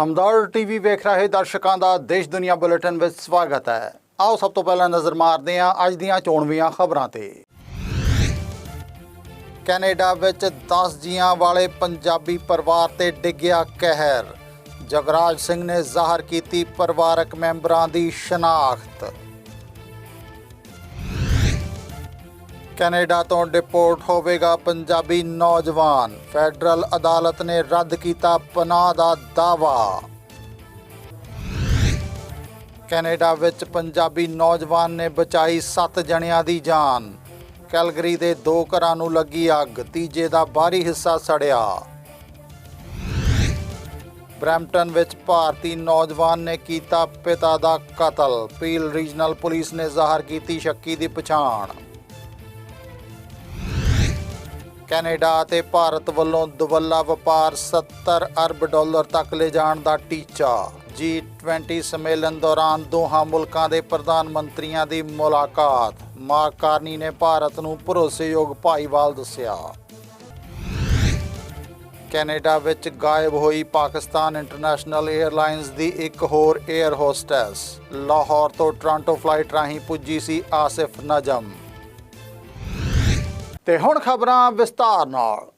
ਹਮਦਰਦ TV ਵੇਖ ਰਹੇ ਦਰਸ਼ਕਾਂ ਦਾ ਦੇਸ਼ ਦੁਨੀਆ ਬੁਲੇਟਿਨ ਵਿੱਚ ਸਵਾਗਤ ਹੈ। ਆਓ ਸਭ ਤੋਂ ਪਹਿਲਾਂ ਨਜ਼ਰ ਮਾਰਦੇ ਹਾਂ ਅੱਜ ਦੀਆਂ ਚੋਣਵੀਆਂ ਖਬਰਾਂ ਤੇ। ਕੈਨੇਡਾ ਵਿੱਚ 10 ਜੀਆਂ ਵਾਲੇ ਪੰਜਾਬੀ ਪਰਿਵਾਰ ਤੇ ਡਿੱਗਿਆ ਕਹਿਰ। ਜਗਰਾਜ ਸਿੰਘ ਨੇ ਜ਼ਾਹਰ ਕੀਤੀ ਪਰਿਵਾਰਕ ਮੈਂਬਰਾਂ ਦੀ ਸ਼ਨਾਖਤ। ਕੈਨੇਡਾ ਤੋਂ ਡਿਪੋਰਟ ਹੋਵੇਗਾ ਪੰਜਾਬੀ ਨੌਜਵਾਨ। ਫੈਡਰਲ ਅਦਾਲਤ ਨੇ ਰੱਦ ਕੀਤਾ ਪਨਾਹ ਦਾ ਦਾਅਵਾ। ਕੈਨੇਡਾ ਵਿੱਚ ਪੰਜਾਬੀ ਨੌਜਵਾਨ ਨੇ ਬਚਾਈ 7 ਜਣਿਆਂ ਦੀ ਜਾਨ। ਕੈਲਗਰੀ ਦੇ ਦੋ ਘਰਾਂ ਨੂੰ ਲੱਗੀ ਅੱਗ, ਤੀਜੇ ਦਾ ਬਾਹਰੀ ਹਿੱਸਾ ਸੜਿਆ। ਬਰੈਂਪਟਨ ਵਿੱਚ ਭਾਰਤੀ ਨੌਜਵਾਨ ਨੇ ਕੀਤਾ ਪਿਤਾ ਦਾ ਕਤਲ। ਪੀਲ ਰੀਜਨਲ ਪੁਲਿਸ ਨੇ ਜ਼ਾਹਰ ਕੀਤੀ ਸ਼ੱਕੀ ਦੀ ਪਛਾਣ। ਕੈਨੇਡਾ ਅਤੇ ਭਾਰਤ ਵੱਲੋਂ ਦੁਵੱਲਾ ਵਪਾਰ 70 ਅਰਬ ਡਾਲਰ ਤੱਕ ਲੈ ਜਾਣ ਦਾ ਟੀਚਾ। G20 ਸੰਮੇਲਨ ਦੌਰਾਨ ਦੋਹਾਂ ਮੁਲਕਾਂ ਦੇ ਪ੍ਰਧਾਨ ਮੰਤਰੀਆਂ ਦੀ ਮੁਲਾਕਾਤ। ਮਾਰਕ ਕਾਰਨੀ ਨੇ ਭਾਰਤ ਨੂੰ ਭਰੋਸੇਯੋਗ ਭਾਈਵਾਲ ਦੱਸਿਆ। ਕੈਨੇਡਾ ਵਿੱਚ ਗਾਇਬ ਹੋਈ ਪਾਕਿਸਤਾਨ ਇੰਟਰਨੈਸ਼ਨਲ 에ਅਰਲਾਈਨਸ ਦੀ ਇੱਕ ਹੋਰ 에ਅਰ ਹੋਸਟੈਸ। ਲਾਹੌਰ ਤੋਂ ਟੋਰਾਂਟੋ ਫਲਾਈਟ ਰਾਹੀਂ ਪੁੱਜੀ ਸੀ ਆਸਿਫ ਨਜਮ। ਤੇ ਹੁਣ ਖਬਰਾਂ ਵਿਸਤਾਰ ਨਾਲ।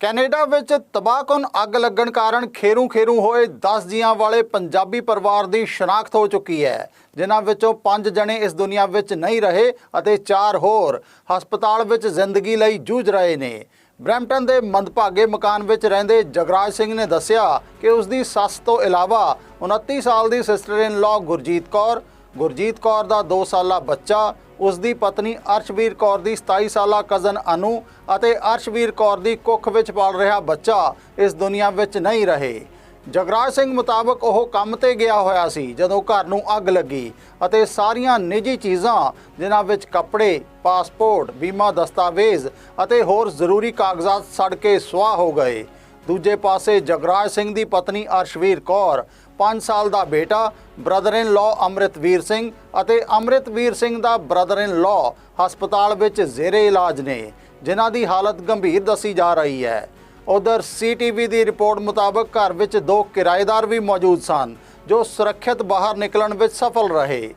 ਕੈਨੇਡਾ ਵਿੱਚ ਤਬਾਹਕੁਨ ਅੱਗ ਲੱਗਣ ਕਾਰਨ ਖੇਰੂ ਖੇਰੂ ਹੋਏ 10 ਜੀਆਂ ਵਾਲੇ ਪੰਜਾਬੀ ਪਰਿਵਾਰ ਦੀ ਸ਼ਨਾਖਤ ਹੋ ਚੁੱਕੀ ਹੈ। ਜਿਨ੍ਹਾਂ ਵਿੱਚੋਂ 5 ਜਣੇ ਇਸ ਦੁਨੀਆ ਵਿੱਚ ਨਹੀਂ ਰਹੇ ਅਤੇ 4 ਹੋਰ ਹਸਪਤਾਲ ਵਿੱਚ ਜ਼ਿੰਦਗੀ ਲਈ ਜੂਝ ਰਹੇ ਨੇ। ਬਰੈਂਪਟਨ ਦੇ ਮੰਦਭਾਗੇ ਮਕਾਨ ਵਿੱਚ ਰਹਿੰਦੇ ਜਗਰਾਜ ਸਿੰਘ ਨੇ ਦੱਸਿਆ ਕਿ ਉਸ ਦੀ ਸੱਸ ਤੋਂ ਇਲਾਵਾ 29 ਸਾਲ ਦੀ ਸਿਸਟਰ ਇਨ ਲਾ ਗੁਰਜੀਤ ਕੌਰ ਗੁਰਜੀਤ ਕੌਰ ਦਾ 2 ਸਾਲਾ ਬੱਚਾ, ਉਸ ਦੀ ਪਤਨੀ ਅਰਸ਼ਵੀਰ ਕੌਰ ਦੀ 27 ਸਾਲਾ ਕਜ਼ਨ ਅਨੂ ਅਤੇ ਅਰਸ਼ਵੀਰ ਕੌਰ ਦੀ ਕੁੱਖ ਵਿੱਚ ਪਲ ਰਿਹਾ ਬੱਚਾ, ਇਸ ਦੁਨੀਆ ਵਿੱਚ ਨਹੀਂ ਰਹੇ। ਜਗਰਾਜ ਸਿੰਘ ਮੁਤਾਬਕ ਉਹ ਕੰਮ ਤੇ ਗਿਆ ਹੋਇਆ ਸੀ, ਜਦੋਂ ਘਰ ਨੂੰ ਅੱਗ ਲੱਗੀ ਅਤੇ ਸਾਰੀਆਂ ਨਿੱਜੀ ਚੀਜ਼ਾਂ, ਜਿਨ੍ਹਾਂ ਵਿੱਚ ਕੱਪੜੇ, ਪਾਸਪੋਰਟ, ਬੀਮਾ ਦਸਤਾਵੇਜ਼ ਅਤੇ ਹੋਰ ਜ਼ਰੂਰੀ ਕਾਗਜ਼ਾਤ ਸੜ ਕੇ ਸੁਆਹ ਹੋ ਗਏ। ਦੂਜੇ ਪਾਸੇ ਜਗਰਾਜ ਸਿੰਘ ਦੀ ਪਤਨੀ ਅਰਸ਼ਵੀਰ ਕੌਰ 5 ਸਾਲ ਦਾ ਬੇਟਾ ਬ੍ਰਦਰ ਇਨ ਲਾ ਅੰਮ੍ਰਿਤਵੀਰ ਸਿੰਘ ਅਤੇ ਅੰਮ੍ਰਿਤਵੀਰ ਸਿੰਘ ਦਾ ਬ੍ਰਦਰ ਇਨ ਲਾ ਹਸਪਤਾਲ ਵਿੱਚ ਜ਼ੇਰੇ ਇਲਾਜ ਨੇ, ਜਿਨ੍ਹਾਂ ਦੀ ਹਾਲਤ ਗੰਭੀਰ ਦੱਸੀ ਜਾ ਰਹੀ ਹੈ। ਉਧਰ ਸੀਟੀਵੀ ਦੀ ਰਿਪੋਰਟ ਮੁਤਾਬਕ ਘਰ ਵਿੱਚ ਦੋ ਕਿਰਾਏਦਾਰ ਵੀ ਮੌਜੂਦ ਸਨ, ਜੋ ਸੁਰੱਖਿਅਤ ਬਾਹਰ ਨਿਕਲਣ ਵਿੱਚ ਸਫਲ ਰਹੇ।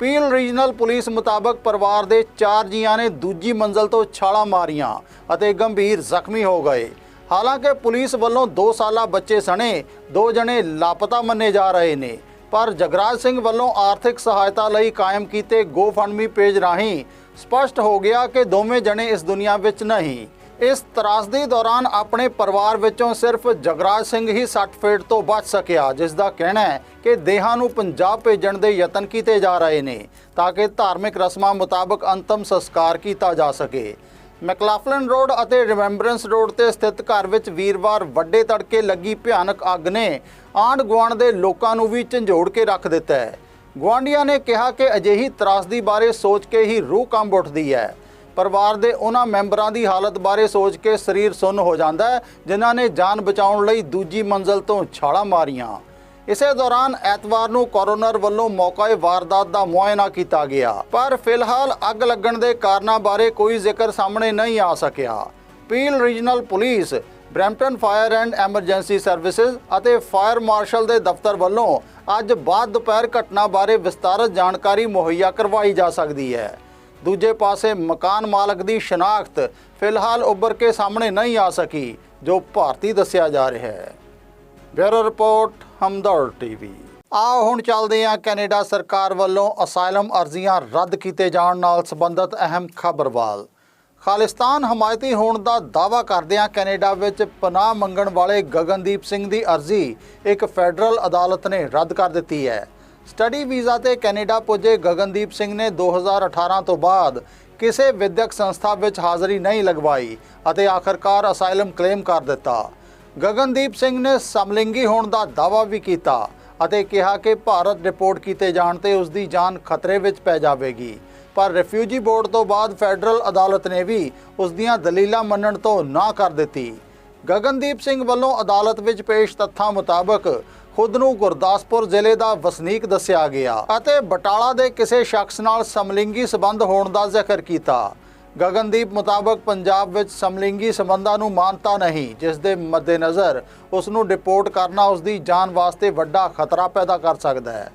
ਪੀਲ ਰੀਜਨਲ ਪੁਲਿਸ ਮੁਤਾਬਕ ਪਰਿਵਾਰ ਦੇ ਚਾਰ ਜੀਆਂ ਨੇ ਦੂਜੀ ਮੰਜ਼ਲ ਤੋਂ ਛਾਲਾਂ ਮਾਰੀਆਂ ਅਤੇ ਗੰਭੀਰ ਜ਼ਖਮੀ ਹੋ ਗਏ। ਹਾਲਾਂਕਿ ਪੁਲਿਸ ਵੱਲੋਂ 2 ਸਾਲਾ ਬੱਚੇ ਸਣੇ, ਦੋ ਜਣੇ ਲਾਪਤਾ ਮੰਨੇ ਜਾ ਰਹੇ ਨੇ। ਪਰ ਜਗਰਾਜ ਸਿੰਘ ਵੱਲੋਂ ਆਰਥਿਕ ਸਹਾਇਤਾ ਲਈ ਕਾਇਮ ਕੀਤੇ ਗੋਫੰਡਮੀ ਪੇਜ ਰਾਹੀਂ ਸਪਸ਼ਟ ਹੋ ਗਿਆ ਕਿ ਦੋਵੇਂ ਜਣੇ ਇਸ ਦੁਨੀਆ ਵਿੱਚ ਨਹੀਂ। ਇਸ ਤਰਾਸਦੀ ਦੌਰਾਨ ਆਪਣੇ ਪਰਿਵਾਰ ਵਿੱਚੋਂ ਸਿਰਫ ਜਗਰਾਜ ਸਿੰਘ ਹੀ ਸੱਟ ਫੇਟ ਤੋਂ ਬਚ ਸਕਿਆ, ਜਿਸ ਦਾ ਕਹਿਣਾ ਹੈ ਕਿ ਦੇਹਾਂ ਨੂੰ ਪੰਜਾਬ ਭੇਜਣ ਦੇ ਯਤਨ ਕੀਤੇ ਜਾ ਰਹੇ ਨੇ, ਤਾਂ ਕਿ ਧਾਰਮਿਕ ਰਸਮਾਂ ਮੁਤਾਬਕ ਅੰਤਮ ਸੰਸਕਾਰ ਕੀਤਾ ਜਾ ਸਕੇ। ਮੈਕਲਾਫਲਨ ਰੋਡ ਅਤੇ ਰਿਮੈਂਬਰੈਂਸ ਰੋਡ ਤੇ ਸਥਿਤ ਘਰ ਵਿੱਚ ਵੀਰਵਾਰ ਵੱਡੇ ਤੜਕੇ ਲੱਗੀ ਭਿਆਨਕ ਅੱਗ ਨੇ ਆਂਢ ਗੁਆਂਢ ਦੇ ਲੋਕਾਂ ਨੂੰ ਵੀ ਝੰਜੋੜ ਕੇ ਰੱਖ ਦਿੱਤਾ ਹੈ। ਗੁਆਂਢੀਆਂ ਨੇ ਕਿਹਾ ਕਿ ਅਜਿਹੀ ਤਰਾਸਦੀ ਬਾਰੇ ਸੋਚ ਕੇ ਹੀ ਰੂਹ ਕੰਬ ਉੱਠਦੀ ਹੈ। ਪਰਿਵਾਰ ਦੇ ਉਹਨਾਂ ਮੈਂਬਰਾਂ ਦੀ ਹਾਲਤ ਬਾਰੇ ਸੋਚ ਕੇ ਸਰੀਰ ਸੁੰਨ ਹੋ ਜਾਂਦਾ ਹੈ, ਜਿਨ੍ਹਾਂ ਨੇ ਜਾਨ ਬਚਾਉਣ ਲਈ ਦੂਜੀ ਮੰਜ਼ਲ ਤੋਂ ਛਾਲਾਂ ਮਾਰੀਆਂ। ਇਸੇ ਦੌਰਾਨ ਐਤਵਾਰ ਨੂੰ ਕੋਰੋਨਰ ਵੱਲੋਂ ਮੌਕਾਏ ਵਾਰਦਾਤ ਦਾ ਮੁਆਇਨਾ ਕੀਤਾ ਗਿਆ। ਪਰ ਫਿਲਹਾਲ ਅੱਗ ਲੱਗਣ ਦੇ ਕਾਰਨਾਂ ਬਾਰੇ ਕੋਈ ਜ਼ਿਕਰ ਸਾਹਮਣੇ ਨਹੀਂ ਆ ਸਕਿਆ। Peel regional police, Brampton fire and emergency services ਅਤੇ ਫਾਇਰ ਮਾਰਸ਼ਲ ਦੇ ਦਫ਼ਤਰ ਵੱਲੋਂ ਅੱਜ ਬਾਅਦ ਦੁਪਹਿਰ ਘਟਨਾ ਬਾਰੇ ਵਿਸਤਾਰਤ ਜਾਣਕਾਰੀ ਮੁਹੱਈਆ ਕਰਵਾਈ ਜਾ ਸਕਦੀ ਹੈ। ਦੂਜੇ ਪਾਸੇ ਮਕਾਨ ਮਾਲਕ ਦੀ ਸ਼ਨਾਖਤ ਫਿਲਹਾਲ ਉੱਭਰ ਕੇ ਸਾਹਮਣੇ ਨਹੀਂ ਆ ਸਕੀ, ਜੋ ਭਾਰਤੀ ਦੱਸਿਆ ਜਾ ਰਿਹਾ ਹੈ। Bureau report, Hamdard TV. ਆਓ ਹੁਣ ਚੱਲਦੇ ਹਾਂ ਕੈਨੇਡਾ ਸਰਕਾਰ ਵੱਲੋਂ ਅਸਾਈਲਮ ਅਰਜ਼ੀਆਂ ਰੱਦ ਕੀਤੇ ਜਾਣ ਨਾਲ ਸੰਬੰਧਿਤ ਅਹਿਮ ਖਬਰ ਵੱਲ। ਖਾਲਿਸਤਾਨ ਹਮਾਇਤੀ ਹੋਣ ਦਾ ਦਾਅਵਾ ਕਰਦਿਆਂ ਕੈਨੇਡਾ ਵਿੱਚ ਪਨਾਹ ਮੰਗਣ ਵਾਲੇ ਗਗਨਦੀਪ ਸਿੰਘ ਦੀ ਅਰਜ਼ੀ ਇੱਕ ਫੈਡਰਲ ਅਦਾਲਤ ਨੇ ਰੱਦ ਕਰ ਦਿੱਤੀ ਹੈ। ਸਟੱਡੀ ਵੀਜ਼ਾ ਤੇ ਕੈਨੇਡਾ ਪੁੱਜੇ ਗਗਨਦੀਪ ਸਿੰਘ ਨੇ 2018 ਤੋਂ ਬਾਅਦ ਕਿਸੇ ਵਿਦਿਅਕ ਸੰਸਥਾ ਵਿੱਚ ਹਾਜ਼ਰੀ ਨਹੀਂ ਲਗਵਾਈ ਅਤੇ ਆਖਰਕਾਰ ਅਸਾਈਲਮ ਕਲੇਮ ਕਰ ਦਿੱਤਾ। ਗਗਨਦੀਪ ਸਿੰਘ ਨੇ ਸਮਲਿੰਗੀ ਹੋਣ ਦਾ ਦਾਅਵਾ ਵੀ ਕੀਤਾ ਅਤੇ ਕਿਹਾ ਕਿ ਭਾਰਤ ਰਿਪੋਰਟ ਕੀਤੇ ਜਾਣ ਤੇ ਉਸ ਦੀ ਜਾਨ ਖਤਰੇ ਵਿੱਚ ਪੈ ਜਾਵੇਗੀ। ਪਰ ਰਿਫਿਊਜੀ ਬੋਰਡ ਤੋਂ ਬਾਅਦ ਫੈਡਰਲ ਅਦਾਲਤ ਨੇ ਵੀ ਉਸ ਦੀਆਂ ਦਲੀਲਾਂ ਮੰਨਣ ਤੋਂ ਨਾ ਕਰ ਦਿੱਤੀ। ਗਗਨਦੀਪ ਸਿੰਘ ਵੱਲੋਂ ਅਦਾਲਤ ਵਿੱਚ ਪੇਸ਼ ਤੱਥਾਂ ਮੁਤਾਬਕ ਖੁਦ ਨੂੰ ਗੁਰਦਾਸਪੁਰ ਜ਼ਿਲ੍ਹੇ ਦਾ ਵਸਨੀਕ ਦੱਸਿਆ ਗਿਆ ਅਤੇ ਬਟਾਲਾ ਦੇ ਕਿਸੇ ਸ਼ਖਸ ਨਾਲ ਸਮਲਿੰਗੀ ਸਬੰਧ ਹੋਣ ਦਾ ਜ਼ਿਕਰ ਕੀਤਾ। ਗਗਨਦੀਪ ਮੁਤਾਬਕ ਪੰਜਾਬ ਵਿੱਚ ਸਮਲਿੰਗੀ ਸੰਬੰਧਾਂ ਨੂੰ ਮਾਨਤਾ ਨਹੀਂ, ਜਿਸ ਦੇ ਮੱਦੇਨਜ਼ਰ ਉਸ ਨੂੰ ਡਿਪੋਰਟ ਕਰਨਾ ਉਸ ਦੀ ਜਾਨ ਵਾਸਤੇ ਵੱਡਾ ਖਤਰਾ ਪੈਦਾ ਕਰ ਸਕਦਾ ਹੈ।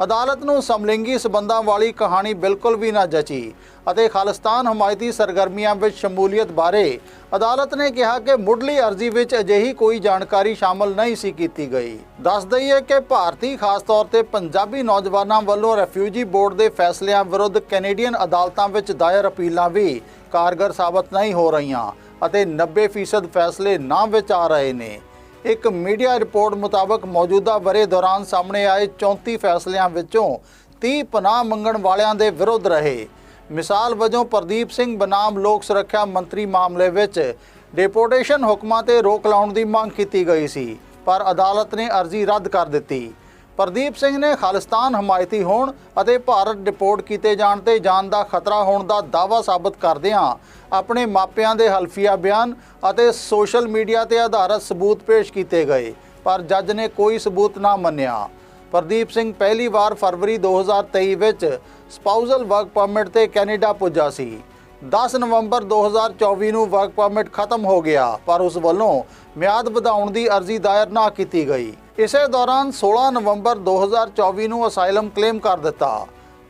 ਅਦਾਲਤ ਨੂੰ ਸਮਲਿੰਗੀ ਸਬੰਧਾਂ ਵਾਲੀ ਕਹਾਣੀ ਬਿਲਕੁਲ ਵੀ ਨਾ ਜਚੀ ਅਤੇ ਖਾਲਿਸਤਾਨ ਹਮਾਇਤੀ ਸਰਗਰਮੀਆਂ ਵਿੱਚ ਸ਼ਮੂਲੀਅਤ ਬਾਰੇ ਅਦਾਲਤ ਨੇ ਕਿਹਾ ਕਿ ਮੁੱਢਲੀ ਅਰਜ਼ੀ ਵਿੱਚ ਅਜਿਹੀ ਕੋਈ ਜਾਣਕਾਰੀ ਸ਼ਾਮਲ ਨਹੀਂ ਸੀ ਕੀਤੀ ਗਈ। ਦੱਸ ਦਈਏ ਕਿ ਭਾਰਤੀ ਖਾਸ ਤੌਰ ਤੇ ਪੰਜਾਬੀ ਨੌਜਵਾਨਾਂ ਵੱਲੋਂ ਰੈਫਿਊਜੀ ਬੋਰਡ ਦੇ ਫੈਸਲਿਆਂ ਵਿਰੁੱਧ ਕੈਨੇਡੀਅਨ ਅਦਾਲਤਾਂ ਵਿੱਚ ਦਾਇਰ ਅਪੀਲਾਂ ਵੀ ਕਾਰਗਰ ਸਾਬਤ ਨਹੀਂ ਹੋ ਰਹੀਆਂ ਅਤੇ 90% ਫੈਸਲੇ ਨਾ ਵਿੱਚ ਆ ਰਹੇ ਨੇ। ਇੱਕ ਮੀਡੀਆ ਰਿਪੋਰਟ ਮੁਤਾਬਕ ਮੌਜੂਦਾ ਬਰੇ ਦੌਰਾਨ ਸਾਹਮਣੇ ਆਏ 34 ਫੈਸਲਿਆਂ ਵਿੱਚੋਂ 30 ਪਨਾਹ ਮੰਗਣ ਵਾਲਿਆਂ ਦੇ ਵਿਰੁੱਧ ਰਹੇ। ਮਿਸਾਲ ਵਜੋਂ ਪ੍ਰਦੀਪ ਸਿੰਘ ਬਨਾਮ ਲੋਕ ਸੁਰੱਖਿਆ ਮੰਤਰੀ ਮਾਮਲੇ ਵਿੱਚ ਡਿਪੋਰਟੇਸ਼ਨ ਹੁਕਮਾਂ ਤੇ ਰੋਕ ਲਾਉਣ ਦੀ ਮੰਗ ਕੀਤੀ ਗਈ ਸੀ, ਪਰ ਅਦਾਲਤ ਨੇ ਅਰਜ਼ੀ ਰੱਦ ਕਰ ਦਿੱਤੀ। ਪ੍ਰਦੀਪ ਸਿੰਘ ਨੇ ਖਾਲਿਸਤਾਨ ਹਮਾਇਤੀ ਹੋਣ ਅਤੇ ਭਾਰਤ ਡਿਪੋਰਟ ਕੀਤੇ ਜਾਣ ਤੇ ਜਾਨ ਦਾ ਖਤਰਾ ਹੋਣ ਦਾ ਦਾਅਵਾ ਸਾਬਤ ਕਰਦਿਆਂ ਆਪਣੇ ਮਾਪਿਆਂ ਦੇ ਹਲਫੀਆ ਬਿਆਨ ਅਤੇ ਸੋਸ਼ਲ ਮੀਡੀਆ ਤੇ ਆਧਾਰਿਤ ਸਬੂਤ ਪੇਸ਼ ਕੀਤੇ ਗਏ, ਪਰ ਜੱਜ ਨੇ ਕੋਈ ਸਬੂਤ ਨਾ ਮੰਨਿਆ। ਪ੍ਰਦੀਪ ਸਿੰਘ ਪਹਿਲੀ ਵਾਰ ਫਰਵਰੀ 2023 ਵਿੱਚ ਸਪਾਊਸਲ ਵਰਕ ਪਰਮਿਟ ਤੇ ਕੈਨੇਡਾ ਪੁੱਜਾ ਸੀ। 10 ਨਵੰਬਰ 2024 ਨੂੰ ਵਰਕ ਪਰਮਿਟ ਖਤਮ ਹੋ ਗਿਆ, ਪਰ ਉਸ ਵੱਲੋਂ ਮਿਆਦ ਵਧਾਉਣ ਦੀ ਅਰਜ਼ੀ ਦਾਇਰ ਨਾ ਕੀਤੀ ਗਈ। ਇਸੇ ਦੌਰਾਨ 16 ਨਵੰਬਰ 2024 ਨੂੰ ਅਸਾਈਲਮ ਕਲੇਮ ਕਰ ਦਿੱਤਾ।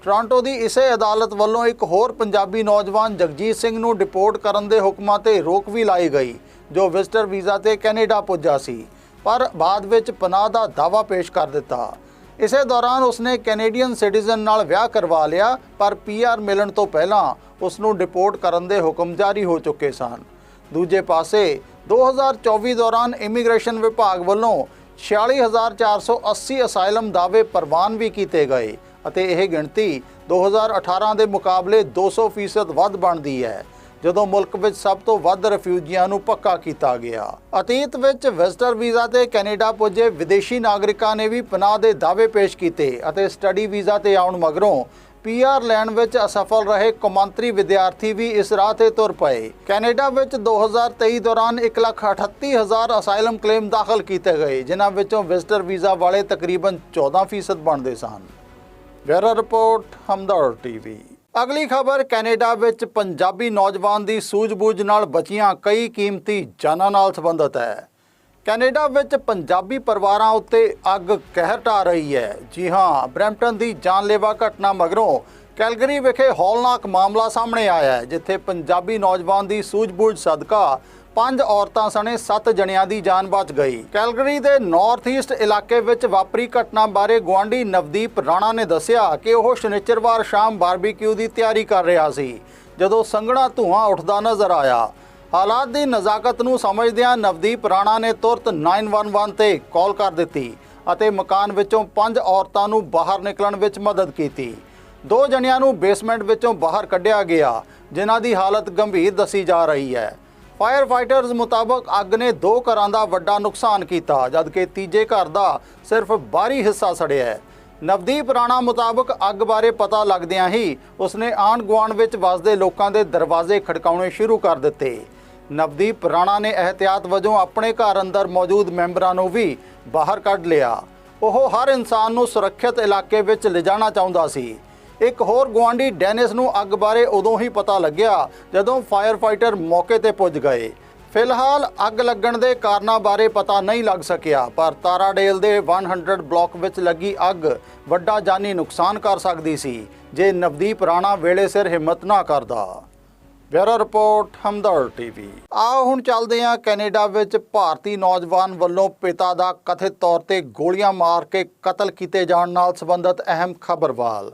ਟੋਰਾਂਟੋ ਦੀ ਇਸੇ ਅਦਾਲਤ ਵੱਲੋਂ ਇੱਕ ਹੋਰ ਪੰਜਾਬੀ ਨੌਜਵਾਨ ਜਗਜੀਤ ਸਿੰਘ ਨੂੰ ਡਿਪੋਰਟ ਕਰਨ ਦੇ ਹੁਕਮਾਂ ਤੇ ਰੋਕ ਵੀ ਲਾਈ ਗਈ, ਜੋ ਵਿਜ਼ਟਰ ਵੀਜ਼ਾ ਤੇ ਕੈਨੇਡਾ ਪੁੱਜਾ ਸੀ, ਪਰ ਬਾਅਦ ਵਿੱਚ ਪਨਾਹ ਦਾ ਦਾਅਵਾ ਪੇਸ਼ ਕਰ ਦਿੱਤਾ। ਇਸੇ ਦੌਰਾਨ ਉਸਨੇ ਕੈਨੇਡੀਅਨ ਸਿਟੀਜ਼ਨ ਨਾਲ ਵਿਆਹ ਕਰਵਾ ਲਿਆ, ਪਰ ਪੀਆਰ ਮਿਲਣ ਤੋਂ ਪਹਿਲਾਂ ਉਸ ਨੂੰ ਡਿਪੋਰਟ ਕਰਨ ਦੇ ਹੁਕਮ ਜਾਰੀ ਹੋ ਚੁੱਕੇ ਸਨ। ਦੂਜੇ ਪਾਸੇ 2024 ਦੌਰਾਨ ਇਮੀਗ੍ਰੇਸ਼ਨ ਵਿਭਾਗ ਵੱਲੋਂ 46480 ਅਸਾਈਲਮ ਦਾਅਵੇ ਪ੍ਰਵਾਨ ਵੀ ਕੀਤੇ ਗਏ ਅਤੇ ਇਹ ਗਿਣਤੀ 2018 ਦੇ ਮੁਕਾਬਲੇ 200% ਵੱਧ ਬਣਦੀ ਹੈ, ਜਦੋਂ ਮੁਲਕ ਵਿੱਚ ਸਭ ਤੋਂ ਵੱਧ ਰਫਿਊਜੀਆਂ ਨੂੰ ਪੱਕਾ ਕੀਤਾ ਗਿਆ। ਅਤੀਤ ਵਿੱਚ ਵਿਜ਼ਟਰ ਵੀਜ਼ਾ ਤੇ ਕੈਨੇਡਾ ਪੁੱਜੇ ਵਿਦੇਸ਼ੀ ਨਾਗਰਿਕਾਂ ਨੇ ਵੀ ਪਨਾਹ ਦੇ ਦਾਅਵੇ ਪੇਸ਼ ਕੀਤੇ ਅਤੇ ਸਟੱਡੀ ਵੀਜ਼ਾ ਤੇ ਆਉਣ ਮਗਰੋਂ ਪੀਆਰ ਲੈਣ ਵਿੱਚ ਅਸਫਲ ਰਹੇ ਕੌਮਾਂਤਰੀ ਵਿਦਿਆਰਥੀ ਵੀ ਇਸ ਰਾਹ ਤੇ ਤੁਰ ਪਏ। ਕੈਨੇਡਾ ਵਿੱਚ 2023 ਦੌਰਾਨ 138000 ਅਸਾਈਲਮ ਕਲੇਮ ਦਾਖਲ ਕੀਤੇ ਗਏ, ਜਿਨ੍ਹਾਂ ਵਿੱਚੋਂ ਵਿਜ਼ਟਰ ਵੀਜ਼ਾ ਵਾਲੇ ਤਕਰੀਬਨ 14% ਬਣਦੇ ਸਨ। Bureau report, Hamdard TV. ਅਗਲੀ ਖਬਰ, ਕੈਨੇਡਾ ਵਿੱਚ ਪੰਜਾਬੀ ਨੌਜਵਾਨ ਦੀ ਸੂਝ-ਬੂਝ ਨਾਲ ਬਚੀਆਂ ਕਈ ਕੀਮਤੀ ਜਾਨਾਂ ਨਾਲ ਸੰਬੰਧਿਤ ਹੈ। ਕੈਨੇਡਾ ਵਿੱਚ ਪੰਜਾਬੀ ਪਰਿਵਾਰਾਂ ਉੱਤੇ ਅੱਗ ਕਹਿਰ ਢਾ ਰਹੀ ਹੈ। ਜੀ ਹਾਂ, ਬਰੈਂਪਟਨ ਦੀ ਜਾਨਲੇਵਾ ਘਟਨਾ ਮਗਰੋਂ ਕੈਲਗਰੀ ਵਿਖੇ ਹੌਲਨਾਕ ਮਾਮਲਾ ਸਾਹਮਣੇ ਆਇਆ ਹੈ, ਜਿੱਥੇ ਪੰਜਾਬੀ ਨੌਜਵਾਨ ਦੀ ਸੂਝ-ਬੂਝ ਸਦਕਾ ਪੰਜ ਔਰਤਾਂ ਸਣੇ 7 ਜਣਿਆਂ ਦੀ ਜਾਨ ਬਚ ਗਈ। ਕੈਲਗਰੀ ਦੇ ਨਾਰਥ ਈਸਟ ਇਲਾਕੇ ਵਿੱਚ ਵਾਪਰੀ ਘਟਨਾ ਬਾਰੇ ਗਵਾਂਢੀ ਨਵਦੀਪ ਰਾਣਾ ਨੇ ਦੱਸਿਆ ਕਿ ਉਹ ਸ਼ਨੀਚਰਵਾਰ ਸ਼ਾਮ ਬਾਰਬੀਕਿਊ ਦੀ ਤਿਆਰੀ ਕਰ ਰਿਹਾ ਸੀ, ਜਦੋਂ ਸੰਘਣਾ ਧੂਆਂ ਉੱਠਦਾ ਨਜ਼ਰ ਆਇਆ। ਹਾਲਾਤ ਦੀ ਨਜ਼ਾਕਤ ਨੂੰ ਸਮਝਦਿਆਂ ਨਵਦੀਪ ਰਾਣਾ ਨੇ ਤੁਰਤ 911 ਤੇ ਕਾਲ ਕਰ ਦਿੱਤੀ ਅਤੇ ਮਕਾਨ ਵਿੱਚੋਂ ਪੰਜ ਔਰਤਾਂ ਨੂੰ ਬਾਹਰ ਨਿਕਲਣ ਵਿੱਚ ਮਦਦ ਕੀਤੀ। ਦੋ ਜਣਿਆਂ ਨੂੰ ਬੇਸਮੈਂਟ ਵਿੱਚੋਂ ਬਾਹਰ ਕੱਢਿਆ ਗਿਆ, ਜਿਨ੍ਹਾਂ ਦੀ ਹਾਲਤ ਗੰਭੀਰ ਦੱਸੀ ਜਾ ਰਹੀ ਹੈ। ਫਾਇਰ ਫਾਈਟਰਸ ਮੁਤਾਬਕ ਅੱਗ ਨੇ ਦੋ ਘਰਾਂ ਦਾ ਵੱਡਾ ਨੁਕਸਾਨ ਕੀਤਾ, ਜਦਕਿ ਤੀਜੇ ਘਰ ਦਾ ਸਿਰਫ ਬਾਹਰੀ ਹਿੱਸਾ ਸੜਿਆ ਹੈ। ਨਵਦੀਪ ਰਾਣਾ ਮੁਤਾਬਕ ਅੱਗ ਬਾਰੇ ਪਤਾ ਲੱਗਦਿਆਂ ਹੀ ਉਸਨੇ ਆਂਢ ਗੁਆਂਢ ਵਿੱਚ ਵਸਦੇ ਲੋਕਾਂ ਦੇ ਦਰਵਾਜ਼ੇ ਖੜਕਾਉਣੇ ਸ਼ੁਰੂ ਕਰ ਦਿੱਤੇ। ਨਵਦੀਪ ਰਾਣਾ ਨੇ ਅਹਤਿਆਤ ਵਜੋਂ ਆਪਣੇ ਘਰ ਅੰਦਰ ਮੌਜੂਦ ਮੈਂਬਰਾਂ ਨੂੰ ਵੀ ਬਾਹਰ ਕੱਢ ਲਿਆ। ਉਹ ਹਰ ਇਨਸਾਨ ਨੂੰ ਸੁਰੱਖਿਅਤ ਇਲਾਕੇ ਵਿੱਚ ਲਿਜਾਣਾ ਚਾਹੁੰਦਾ ਸੀ। ਇੱਕ ਹੋਰ ਗਵਾਂਢੀ ਡੈਨਿਸ ਨੂੰ ਅੱਗ ਬਾਰੇ ਉਦੋਂ ਹੀ ਪਤਾ ਲੱਗਿਆ ਜਦੋਂ ਫਾਇਰ ਫਾਈਟਰ ਮੌਕੇ ਤੇ ਪੁੱਜ ਗਏ। ਫਿਲਹਾਲ ਅੱਗ ਲੱਗਣ ਦੇ ਕਾਰਨਾਂ ਬਾਰੇ ਪਤਾ ਨਹੀਂ ਲੱਗ ਸਕਿਆ, ਪਰ ਤਾਰਾਡੇਲ ਦੇ 100 ਬਲਾਕ ਵਿੱਚ ਲੱਗੀ ਅੱਗ ਵੱਡਾ ਜਾਨੀ ਨੁਕਸਾਨ ਕਰ ਸਕਦੀ ਸੀ, ਜੇ ਨਵਦੀਪ ਰਾਣਾ ਵੇਲੇ ਸਿਰ ਹਿੰਮਤ ਨਾ ਕਰਦਾ। Bureau report, Hamdard TV. ਆਓ ਹੁਣ ਚੱਲਦੇ ਹਾਂ ਕੈਨੇਡਾ ਵਿੱਚ ਭਾਰਤੀ ਨੌਜਵਾਨ ਵੱਲੋਂ ਪਿਤਾ ਦਾ ਕਥਿਤ ਤੌਰ ਤੇ ਗੋਲੀਆਂ ਮਾਰ ਕੇ ਕਤਲ ਕੀਤੇ ਜਾਣ ਨਾਲ ਸੰਬੰਧਿਤ ਅਹਿਮ ਖਬਰਵਾਲ।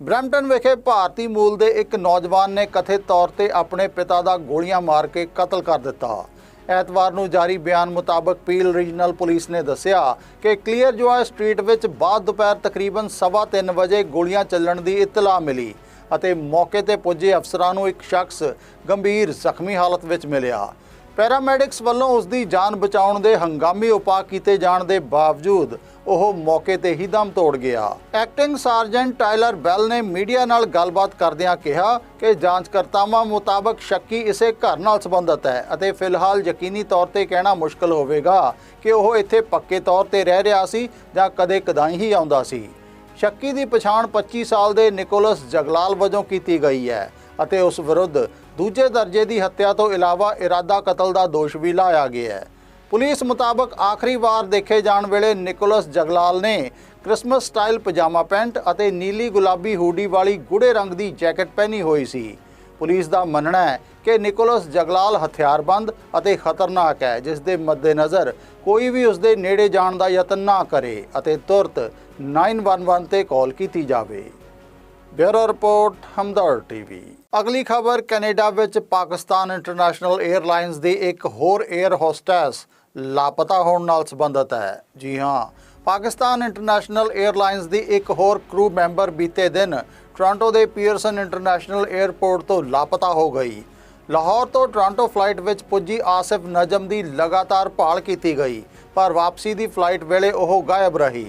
ਬ੍ਰੈਂਪਟਨ ਵਿਖੇ ਭਾਰਤੀ ਮੂਲ ਦੇ ਇੱਕ ਨੌਜਵਾਨ ਨੇ ਕਥਿਤ ਤੌਰ ਤੇ ਆਪਣੇ ਪਿਤਾ ਦਾ ਗੋਲੀਆਂ ਮਾਰ ਕੇ ਕਤਲ ਕਰ ਦਿੱਤਾ। ਐਤਵਾਰ ਨੂੰ ਜਾਰੀ ਬਿਆਨ ਮੁਤਾਬਕ ਪੀਲ ਰੀਜਨਲ ਪੁਲਿਸ ਨੇ ਦੱਸਿਆ ਕਿ ਕਲੀਅਰ ਜੋਆ ਸਟਰੀਟ ਵਿੱਚ ਬਾਅਦ ਦੁਪਹਿਰ ਤਕਰੀਬਨ 3:30 ਵਜੇ ਗੋਲੀਆਂ ਚੱਲਣ ਦੀ ਇਤਲਾਹ ਮਿਲੀ। ਅਤੇ ਮੌਕੇ ਤੇ ਪੁੱਜੇ ਅਫਸਰਾਂ ਨੂੰ ਇੱਕ ਸ਼ਖਸ ਗੰਭੀਰ ਜ਼ਖਮੀ ਹਾਲਤ ਵਿੱਚ ਮਿਲਿਆ। ਪੈਰਾਮੈਡਿਕਸ ਵੱਲੋਂ ਉਸ ਦੀ ਜਾਨ ਬਚਾਉਣ ਦੇ ਹੰਗਾਮੀ ਉਪਾਅ ਕੀਤੇ ਜਾਣ ਦੇ ਬਾਵਜੂਦ ਉਹ ਮੌਕੇ ਤੇ ਹੀ ਦਮ ਤੋੜ ਗਿਆ। ਐਕਟਿੰਗ ਸਾਰਜੈਂਟ ਟਾਇਲਰ ਬੈਲ ਨੇ ਮੀਡੀਆ ਨਾਲ ਗੱਲਬਾਤ ਕਰਦਿਆਂ ਕਿਹਾ ਕਿ ਜਾਂਚਕਰਤਾਵਾਂ ਮੁਤਾਬਕ ਸ਼ੱਕੀ ਇਸੇ ਘਰ ਨਾਲ ਸੰਬੰਧਿਤ ਹੈ ਅਤੇ ਫਿਲਹਾਲ ਯਕੀਨੀ ਤੌਰ ਤੇ ਕਹਿਣਾ ਮੁਸ਼ਕਲ ਹੋਵੇਗਾ ਕਿ ਉਹ ਇੱਥੇ ਪੱਕੇ ਤੌਰ ਤੇ ਰਹਿ ਰਿਹਾ ਸੀ ਜਾਂ ਕਦੇ ਕਦਾਈ ਹੀ ਆਉਂਦਾ ਸੀ। ਸ਼ੱਕੀ ਦੀ ਪਛਾਣ 25 ਸਾਲ ਦੇ ਨਿਕੋਲਸ ਜਗਲਾਲ ਵਜੋਂ ਕੀਤੀ ਗਈ ਹੈ ਅਤੇ ਉਸ ਵਿਰੁੱਧ ਦੂਜੇ ਦਰਜੇ ਦੀ ਹੱਤਿਆ ਤੋਂ ਇਲਾਵਾ ਇਰਾਦਾ ਕਤਲ ਦਾ ਦੋਸ਼ ਵੀ ਲਾਇਆ ਗਿਆ ਹੈ। ਪੁਲਿਸ ਮੁਤਾਬਕ ਆਖਰੀ ਵਾਰ ਦੇਖੇ ਜਾਣ ਵੇਲੇ ਨਿਕੋਲਸ ਜਗਲਾਲ ਨੇ ਕ੍ਰਿਸਮਸ ਸਟਾਈਲ ਪਜਾਮਾ ਪੈਂਟ ਅਤੇ ਨੀਲੀ ਗੁਲਾਬੀ ਹੂਡੀ ਵਾਲੀ ਗੂੜੇ ਰੰਗ ਦੀ ਜੈਕਟ ਪਹਿਨੀ ਹੋਈ ਸੀ। ਪੁਲਿਸ ਦਾ ਮੰਨਣਾ ਹੈ ਕਿ ਨਿਕੋਲਸ ਜਗਲਾਲ ਹਥਿਆਰਬੰਦ ਅਤੇ ਖਤਰਨਾਕ ਹੈ, ਜਿਸ ਦੇ ਮੱਦੇਨਜ਼ਰ ਕੋਈ ਵੀ ਉਸ ਦੇ ਨੇੜੇ ਜਾਣ ਦਾ ਯਤਨ ਨਾ ਕਰੇ ਅਤੇ ਤੁਰਤ 911 ਤੇ ਕਾਲ ਕੀਤੀ ਜਾਵੇ। Bureau report Hamdard TV. ਅਗਲੀ ਖਬਰ, ਕੈਨੇਡਾ ਵਿੱਚ ਪਾਕਿਸਤਾਨ ਇੰਟਰਨੈਸ਼ਨਲ 에ਅਰਲਾਈਨਸ ਦੀ ਇੱਕ ਹੋਰ 에ਅਰ ਹੋਸਟੈਸ ਲਾਪਤਾ ਹੋਣ ਨਾਲ ਸੰਬੰਧਿਤ ਹੈ। ਜੀ ਹਾਂ ਪਾਕਿਸਤਾਨ ਇੰਟਰਨੈਸ਼ਨਲ 에ਅਰਲਾਈਨਸ ਦੀ ਇੱਕ ਹੋਰ ਕਰੂ ਮੈਂਬਰ ਬੀਤੇ ਦਿਨ ਟੋਰਾਂਟੋ ਦੇ ਪੀਅਰਸਨ ਇੰਟਰਨੈਸ਼ਨਲ 에ਅਰਪੋਰਟ ਤੋਂ ਲਾਪਤਾ ਹੋ ਗਈ। ਲਾਹੌਰ ਤੋਂ ਟੋਰਾਂਟੋ ਫਲਾਈਟ ਵਿੱਚ ਪੁੱਜੀ ਆਸਿਫ ਨਜਮ ਦੀ ਲਗਾਤਾਰ ਭਾਲ ਕੀਤੀ ਗਈ, ਪਰ ਵਾਪਸੀ ਦੀ ਫਲਾਈਟ ਵੇਲੇ ਉਹ ਗਾਇਬ ਰਹੀ।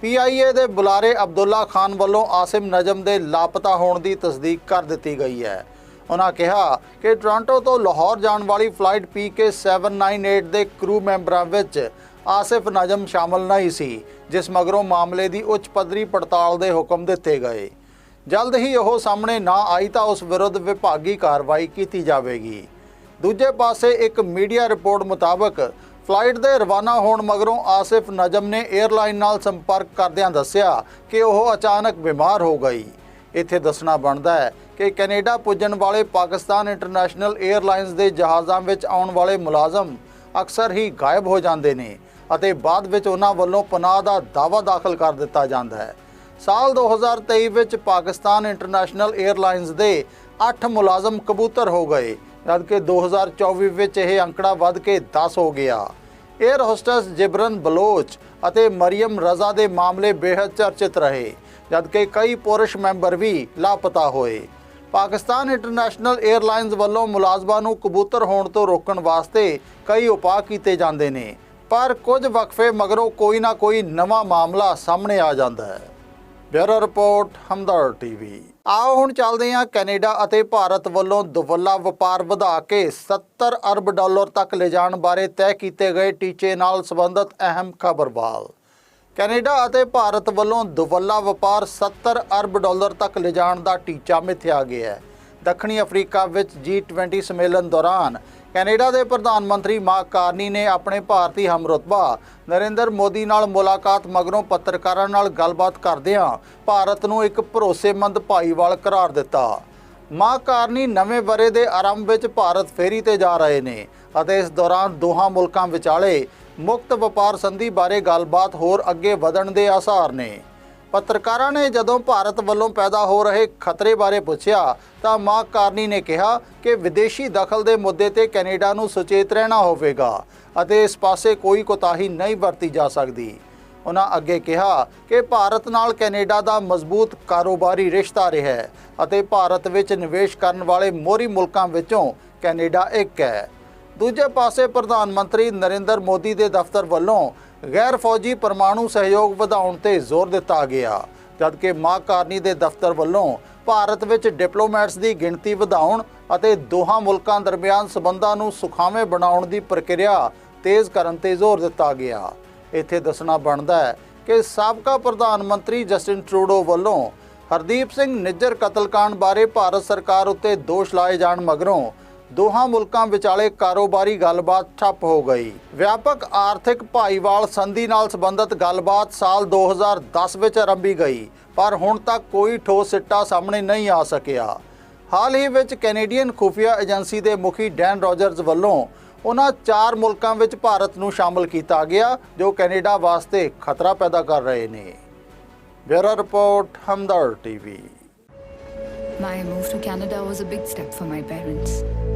ਪੀਆਈਏ ਦੇ ਬੁਲਾਰੇ ਅਬਦੁੱਲਾ ਖਾਨ ਵੱਲੋਂ ਆਸਿਮ ਨਜਮ ਦੇ ਲਾਪਤਾ ਹੋਣ ਦੀ ਤਸਦੀਕ ਕਰ ਦਿੱਤੀ ਗਈ ਹੈ। ਉਹਨਾਂ ਕਿਹਾ ਕਿ ਟੋਰਾਂਟੋ ਤੋਂ ਲਾਹੌਰ ਜਾਣ ਵਾਲੀ ਫਲਾਈਟ PK 798 ਦੇ ਕਰੂ ਮੈਂਬਰਾਂ ਵਿੱਚ ਆਸਿਫ ਨਜਮ ਸ਼ਾਮਲ ਨਹੀਂ ਸੀ, ਜਿਸ ਮਗਰੋਂ ਮਾਮਲੇ ਦੀ ਉੱਚ ਪੱਧਰੀ ਪੜਤਾਲ ਦੇ ਹੁਕਮ ਦਿੱਤੇ ਗਏ। ਜਲਦ ਹੀ ਉਹ ਸਾਹਮਣੇ ਨਾ ਆਈ ਤਾਂ ਉਸ ਵਿਰੁੱਧ ਵਿਭਾਗੀ ਕਾਰਵਾਈ ਕੀਤੀ ਜਾਵੇਗੀ। ਦੂਜੇ ਪਾਸੇ ਇੱਕ ਮੀਡੀਆ ਰਿਪੋਰਟ ਮੁਤਾਬਕ, ਫਲਾਈਟ ਦੇ ਰਵਾਨਾ ਹੋਣ ਮਗਰੋਂ ਆਸਿਫ ਨਜਮ ਨੇ 에ਅਰਲਾਈਨ ਨਾਲ ਸੰਪਰਕ ਕਰਦਿਆਂ ਦੱਸਿਆ ਕਿ ਉਹ ਅਚਾਨਕ ਬਿਮਾਰ ਹੋ ਗਈ। ਇੱਥੇ ਦੱਸਣਾ ਬਣਦਾ ਹੈ ਕਿ ਕੈਨੇਡਾ ਪੁੱਜਣ ਵਾਲੇ ਪਾਕਿਸਤਾਨ ਇੰਟਰਨੈਸ਼ਨਲ 에ਅਰਲਾਈਨਸ ਦੇ ਜਹਾਜ਼ਾਂ ਵਿੱਚ ਆਉਣ ਵਾਲੇ ਮੁਲਾਜ਼ਮ ਅਕਸਰ ਹੀ ਗਾਇਬ ਹੋ ਜਾਂਦੇ ਨੇ। ਅਤੇ ਬਾਅਦ ਵਿੱਚ ਉਹਨਾਂ ਵੱਲੋਂ ਪਨਾਹ ਦਾ ਦਾਅਵਾ ਦਾਖਲ ਕਰ ਦਿੱਤਾ ਜਾਂਦਾ ਹੈ। ਸਾਲ 2023 ਵਿੱਚ ਪਾਕਿਸਤਾਨ ਇੰਟਰਨੈਸ਼ਨਲ 에ਅਰਲਾਈਨਸ ਦੇ 8 ਮੁਲਾਜ਼ਮ ਕਬੂਤਰ ਹੋ ਗਏ, ਜਦਕਿ 2024 ਵਿੱਚ ਇਹ ਅੰਕੜਾ ਵੱਧ ਕੇ 10 ਹੋ ਗਿਆ। 에ਅਰ ਹੋਸਟਸ ਜਿਬਰਨ ਬਲੋਚ ਅਤੇ ਮਰੀਮ ਰਜ਼ਾ ਦੇ ਮਾਮਲੇ ਬੇहद ਚਰਚਿਤ ਰਹੇ, ਜਦਕਿ ਕਈ ਪੁਰਸ਼ ਮੈਂਬਰ ਵੀ ਲਾਪਤਾ ਹੋਏ। ਪਾਕਿਸਤਾਨ ਇੰਟਰਨੈਸ਼ਨਲ 에ਅਰਲਾਈਨਸ ਵੱਲੋਂ ਮੁਲਾਜ਼ਮਾਂ ਨੂੰ ਕਬੂਤਰ ਹੋਣ ਤੋਂ ਰੋਕਣ ਵਾਸਤੇ ਕਈ ਉਪਾਅ ਕੀਤੇ ਜਾਂਦੇ ਨੇ। ਪਰ ਕੁਝ ਵਕਫੇ ਮਗਰੋਂ ਕੋਈ ਨਾ ਕੋਈ ਨਵਾਂ ਮਾਮਲਾ ਸਾਹਮਣੇ ਆ ਜਾਂਦਾ ਹੈ। Bureau report Hamdard TV. ਆਓ ਹੁਣ ਚੱਲਦੇ ਹਾਂ ਕੈਨੇਡਾ ਅਤੇ ਭਾਰਤ ਵੱਲੋਂ ਦੁਵੱਲਾ ਵਪਾਰ ਵਧਾ ਕੇ 70 ਅਰਬ ਡਾਲਰ ਤੱਕ ਲਿਜਾਣ ਬਾਰੇ ਤੈਅ ਕੀਤੇ ਗਏ ਟੀਚੇ ਨਾਲ ਸੰਬੰਧਿਤ ਅਹਿਮ ਖਬਰ ਵੱਲ ਕੈਨੇਡਾ ਅਤੇ ਭਾਰਤ ਵੱਲੋਂ ਦੁਵੱਲਾ ਵਪਾਰ 70 ਅਰਬ ਡਾਲਰ ਤੱਕ ਲਿਜਾਣ ਦਾ ਟੀਚਾ ਮਿਥਿਆ ਗਿਆ ਹੈ। ਦੱਖਣੀ ਅਫਰੀਕਾ ਵਿੱਚ G20 ਸੰਮੇਲਨ ਦੌਰਾਨ ਕੈਨੇਡਾ ਦੇ ਪ੍ਰਧਾਨ ਮੰਤਰੀ ਮਾਰਕ ਕਾਰਨੀ ਨੇ ਆਪਣੇ ਭਾਰਤੀ ਹਮਰਤਬਾ ਨਰਿੰਦਰ ਮੋਦੀ ਨਾਲ ਮੁਲਾਕਾਤ ਮਗਰੋਂ ਪੱਤਰਕਾਰਾਂ ਨਾਲ ਗੱਲਬਾਤ ਕਰਦਿਆਂ ਭਾਰਤ ਨੂੰ ਇੱਕ ਭਰੋਸੇਮੰਦ ਭਾਈਵਾਲ ਕਰਾਰ ਦਿੱਤਾ। ਮਾਂ ਕਾਰਨੀ ਨਵੇਂ ਬਰੇ ਦੇ ਆਰੰਭ ਵਿੱਚ ਭਾਰਤ ਫੇਰੀ ਤੇ ਜਾ ਰਹੇ ਨੇ ਅਤੇ ਇਸ ਦੌਰਾਨ ਦੋਹਾਂ ਮੁਲਕਾਂ ਵਿਚਾਲੇ ਮੁਕਤ ਵਪਾਰ ਸੰਧੀ ਬਾਰੇ ਗੱਲਬਾਤ ਹੋਰ ਅੱਗੇ ਵਧਣ ਦੇ ਆਸਾਰ ਨੇ। ਪੱਤਰਕਾਰਾਂ ਨੇ ਜਦੋਂ ਭਾਰਤ ਵੱਲੋਂ ਪੈਦਾ ਹੋ ਰਹੇ ਖਤਰੇ ਬਾਰੇ ਪੁੱਛਿਆ ਤਾਂ ਮਾਂ ਕਾਰਨੀ ਨੇ ਕਿਹਾ ਕਿ ਵਿਦੇਸ਼ੀ ਦਖਲ ਦੇ ਮੁੱਦੇ ਤੇ ਕੈਨੇਡਾ ਨੂੰ ਸੁਚੇਤ ਰਹਿਣਾ ਹੋਵੇਗਾ ਅਤੇ ਇਸ ਪਾਸੇ ਕੋਈ ਕੋਤਾਹੀ ਨਹੀਂ ਵਰਤੀ ਜਾ ਸਕਦੀ। ਉਹਨਾਂ ਅੱਗੇ ਕਿਹਾ ਕਿ ਭਾਰਤ ਨਾਲ ਕੈਨੇਡਾ ਦਾ ਮਜ਼ਬੂਤ ਕਾਰੋਬਾਰੀ ਰਿਸ਼ਤਾ ਰਿਹਾ ਹੈ ਅਤੇ ਭਾਰਤ ਵਿੱਚ ਨਿਵੇਸ਼ ਕਰਨ ਵਾਲੇ ਮੋਹਰੀ ਮੁਲਕਾਂ ਵਿੱਚੋਂ ਕੈਨੇਡਾ ਇੱਕ ਹੈ। ਦੂਜੇ ਪਾਸੇ ਪ੍ਰਧਾਨ ਮੰਤਰੀ ਨਰਿੰਦਰ ਮੋਦੀ ਦੇ ਦਫ਼ਤਰ ਵੱਲੋਂ ਗੈਰ ਫੌਜੀ ਪਰਮਾਣੂ ਸਹਿਯੋਗ ਵਧਾਉਣ ਤੇ ਜ਼ੋਰ ਦਿੱਤਾ ਗਿਆ। ਜਦਕਿ ਮਾਂ ਕਾਰਨੀ ਦੇ ਦਫ਼ਤਰ ਵੱਲੋਂ ਭਾਰਤ ਵਿੱਚ ਡਿਪਲੋਮੈਟਸ ਦੀ ਗਿਣਤੀ ਵਧਾਉਣ ਅਤੇ ਦੋਹਾਂ ਮੁਲਕਾਂ ਦਰਮਿਆਨ ਸਬੰਧਾਂ ਨੂੰ ਸੁਖਾਵੇਂ ਬਣਾਉਣ ਦੀ ਪ੍ਰਕਿਰਿਆ ਤੇਜ਼ ਕਰਨ ਤੇ ਜ਼ੋਰ ਦਿੱਤਾ ਗਿਆ। ਇੱਥੇ ਦੱਸਣਾ ਬਣਦਾ ਹੈ ਕਿ ਸਾਬਕਾ ਪ੍ਰਧਾਨ ਮੰਤਰੀ ਜਸਟਿਨ ਟਰੂਡੋ ਵੱਲੋਂ ਹਰਦੀਪ ਸਿੰਘ ਨਿੱਜਰ ਕਤਲकांड ਬਾਰੇ ਭਾਰਤ ਸਰਕਾਰ ਉੱਤੇ ਦੋਸ਼ ਲਾਏ ਜਾਣ ਮਗਰੋਂ ਦੋਹਾਂ ਮੁਲਕਾਂ ਵਿਚਾਲੇ ਕਾਰੋਬਾਰੀ ਗੱਲਬਾਤ ਠੱਪ ਹੋ ਗਈ। ਵਿਆਪਕ ਆਰਥਿਕ ਭਾਈਵਾਲ ਸੰਧੀ ਨਾਲ ਸੰਬੰਧਿਤ ਗੱਲਬਾਤ ਸਾਲ 2010 ਵਿੱਚ ਆਰੰਭੀ ਗਈ, ਪਰ ਹੁਣ ਤੱਕ ਕੋਈ ਠੋਸ ਸਿੱਟਾ ਸਾਹਮਣੇ ਨਹੀਂ ਆ ਸਕਿਆ। ਹਾਲ ਹੀ ਵਿੱਚ ਕੈਨੇਡੀਅਨ ਖੁਫੀਆ ਏਜੰਸੀ ਦੇ ਮੁਖੀ ਡੈਨ ਰੋਜਰਜ਼ ਵੱਲੋਂ ਉਹਨਾਂ ਚਾਰ ਮੁਲਕਾਂ ਵਿੱਚ ਭਾਰਤ ਨੂੰ ਸ਼ਾਮਲ ਕੀਤਾ ਗਿਆ, ਜੋ ਕੈਨੇਡਾ ਵਾਸਤੇ ਖਤਰਾ ਪੈਦਾ ਕਰ ਰਹੇ ਨੇ। Bureau report Hamdard TV. My move to Canada was a big step for my parents.